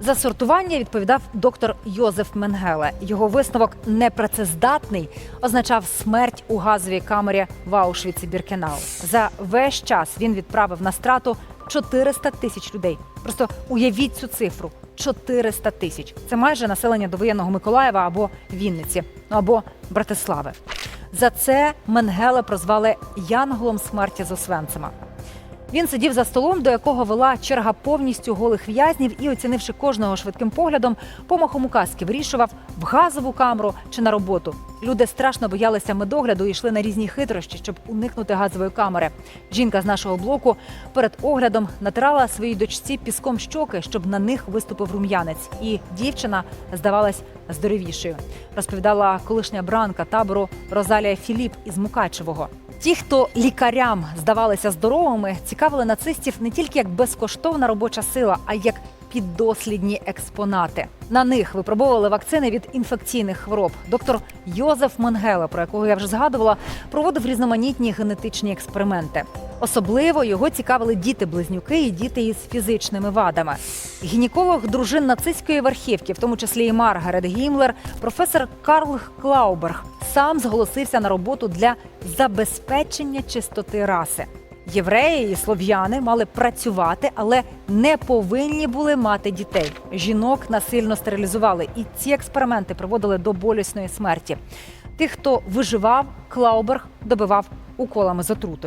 За сортування відповідав доктор Йозеф Менгеле. Його висновок непрацездатний означав смерть у газовій камері в Аушвіці Біркенау. За весь час він відправив на страту 400 тисяч людей. Просто уявіть цю цифру: 400 тисяч. Це майже населення довоєнного Миколаєва або Вінниці, або Братислави. За це Менгеле прозвали Янголом смерті з Освенцима. Він сидів за столом, до якого вела черга повністю голих в'язнів, і, оцінивши кожного швидким поглядом, помахом указки вирішував в газову камеру чи на роботу. Люди страшно боялися медогляду і йшли на різні хитрощі, щоб уникнути газової камери. Жінка з нашого блоку перед оглядом натирала своїй дочці піском щоки, щоб на них виступив рум'янець. І дівчина здавалась здоровішою. Розповідала колишня бранка табору Розалія Філіп із Мукачевого. Ті, хто лікарям здавалися здоровими, цікавили нацистів не тільки як безкоштовна робоча сила, а й як піддослідні експонати. На них випробовували вакцини від інфекційних хвороб. Доктор Йозеф Менгеле, про якого я вже згадувала, проводив різноманітні генетичні експерименти. Особливо його цікавили діти-близнюки і діти із фізичними вадами. Гінеколог дружин нацистської верхівки, в тому числі і Маргарет Гімлер, професор Карл Клауберг, сам зголосився на роботу для забезпечення чистоти раси. Євреї і слов'яни мали працювати, але не повинні були мати дітей. Жінок насильно стерилізували, і ці експерименти приводили до болісної смерті. Тих, хто виживав, Клауберг добивав уколами з отрутою.